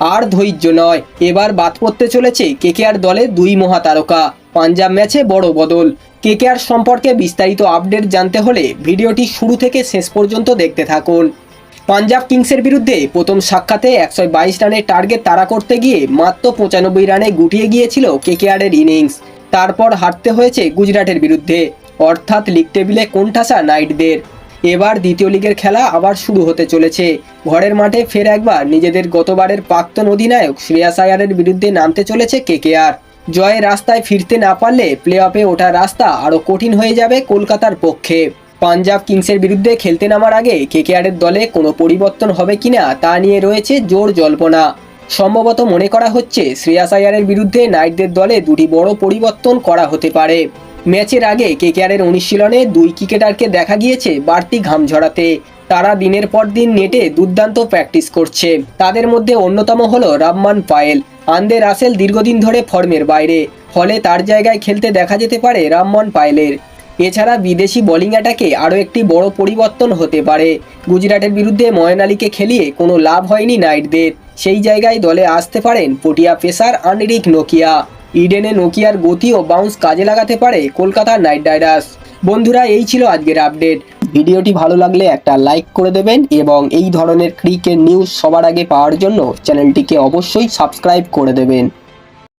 আর ধৈর্য নয়। এবার বাদ পড়তে চলেছে কেকেআর দলে দুই মহাতারকা। পাঞ্জাব ম্যাচে বড় বদল। কেকেআর সম্পর্কে বিস্তারিত আপডেট জানতে হলে ভিডিওটি শুরু থেকে শেষ পর্যন্ত দেখতে থাকুন। পাঞ্জাব কিংসের বিরুদ্ধে প্রথম সাক্ষাতে একশো বাইশ রানের টার্গেট তাড়া করতে গিয়ে মাত্র পঁচানব্বই রানে গুটিয়ে গিয়েছিল কেকেআরের ইনিংস। তারপর হারতে হয়েছে গুজরাটের বিরুদ্ধে। অর্থাৎ লিগ টেবিলে কোণঠাসা নাইটদের। এবার দ্বিতীয় লিগের খেলা আবার শুরু হতে চলেছে। ঘরের মাঠে ফের একবার নিজেদের গতবারের প্রাক্তন অধিনায়ক শ্রেয়াস আয়ারের বিরুদ্ধে নামতে চলেছে কেকেআর। জয়ের রাস্তায় ফিরতে না পারলে প্লে অফে ওঠার রাস্তা আরও কঠিন হয়ে যাবে কলকাতার পক্ষে। পাঞ্জাব কিংসের বিরুদ্ধে খেলতে নামার আগে কেকেআরের দলে কোনো পরিবর্তন হবে কিনা তা নিয়ে রয়েছে জোর জল্পনা। সম্ভবত মনে করা হচ্ছে শ্রেয়াস আয়ারের বিরুদ্ধে নাইটদের দলে দুটি বড় পরিবর্তন করা হতে পারে। ম্যাচের আগে কেকেআরের অনুশীলনে দুই ক্রিকেটারকে দেখা গিয়েছে বাড়তি ঘাম ঝরাতে। তারা দিনের পর দিন নেটে দুর্দান্ত প্র্যাকটিস করছে। তাদের মধ্যে অন্যতম হল রাম্মান পায়েল। আন্দে রাসেল দীর্ঘদিন ধরে ফর্মের বাইরে। ফলে তার জায়গায় খেলতে দেখা যেতে পারে রামমন পায়েলের। এছাড়া বিদেশি বোলিং অ্যাটাকে আরও একটি বড় পরিবর্তন হতে পারে। গুজরাটের বিরুদ্ধে ময়ন আলীকে খেলিয়ে কোনো লাভ হয়নি নাইটদের। সেই জায়গায় দলে আসতে পারেন পটিয়া পেসার আনরিক নোকিয়া। ইডেনে নোকিয়ার গতি ও বাউন্স কাজে লাগাতে পারে কলকাতা নাইট রাইডার্স। বন্ধুরা, এই ছিল আজকের আপডেট ভিডিওটি ভালো লাগলে একটা লাইক করে দেবেন এবং এই ধরনের ক্রিকেট নিউজ সবার আগে পাওয়ার জন্য চ্যানেলটিকে অবশ্যই সাবস্ক্রাইব করে দেবেন।